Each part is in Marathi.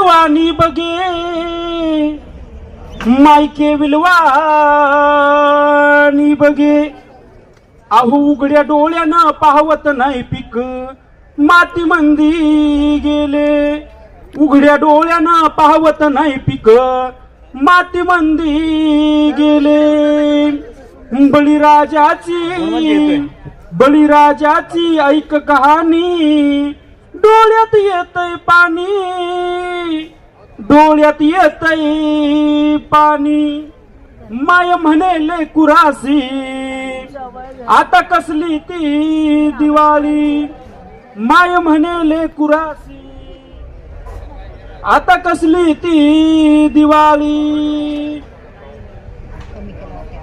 वाणी बगे मायके विलवाणी बगे अहो उघड्या डोळ्यानं पाहवत नाही पीक. माती मंदी गेले. उघड्या डोळ्यानं पाहवत नाही पीक. माती मंदी गेले. बळीराजाची बळीराजाची ऐक कहाणी. येतय पाणी. डोळ्यात येतय पाणी. माय म्हणेले कुरासी. आता कसली ती दिवाळी? माय म्हणेले कुरासी. आता कसली ती दिवाळी?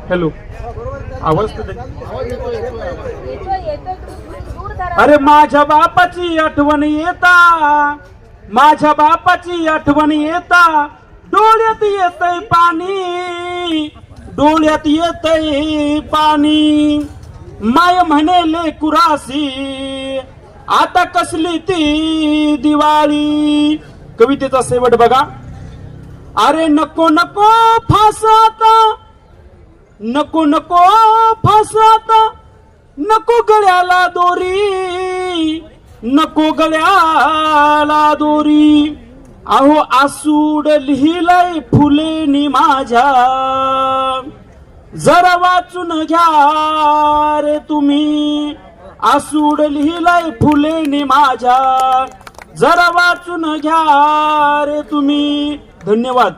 हॅलो. आवाज अरे माझ्या बापाची आठवण येता. माझ्या बापाची आठवण येता. डोळ्यात येतय पाणी. डोळ्यात येतय पाणी. माय म्हणेले कुरासी आता कसली ती दिवाळी? कवितेचा शेवट बघा. अरे नको नको फास आता. नको नको फास आता. नको गळ्याला दोरी. नको गळ्याला दोरी. अहो आसूड लिहिलंय फुलेनी माझ्या. जरा वाचून घ्या रे तुम्ही. आसूड लिहिलंय फुलेनी माझ्या. जरा वाचून घ्या रे तुम्ही. धन्यवाद.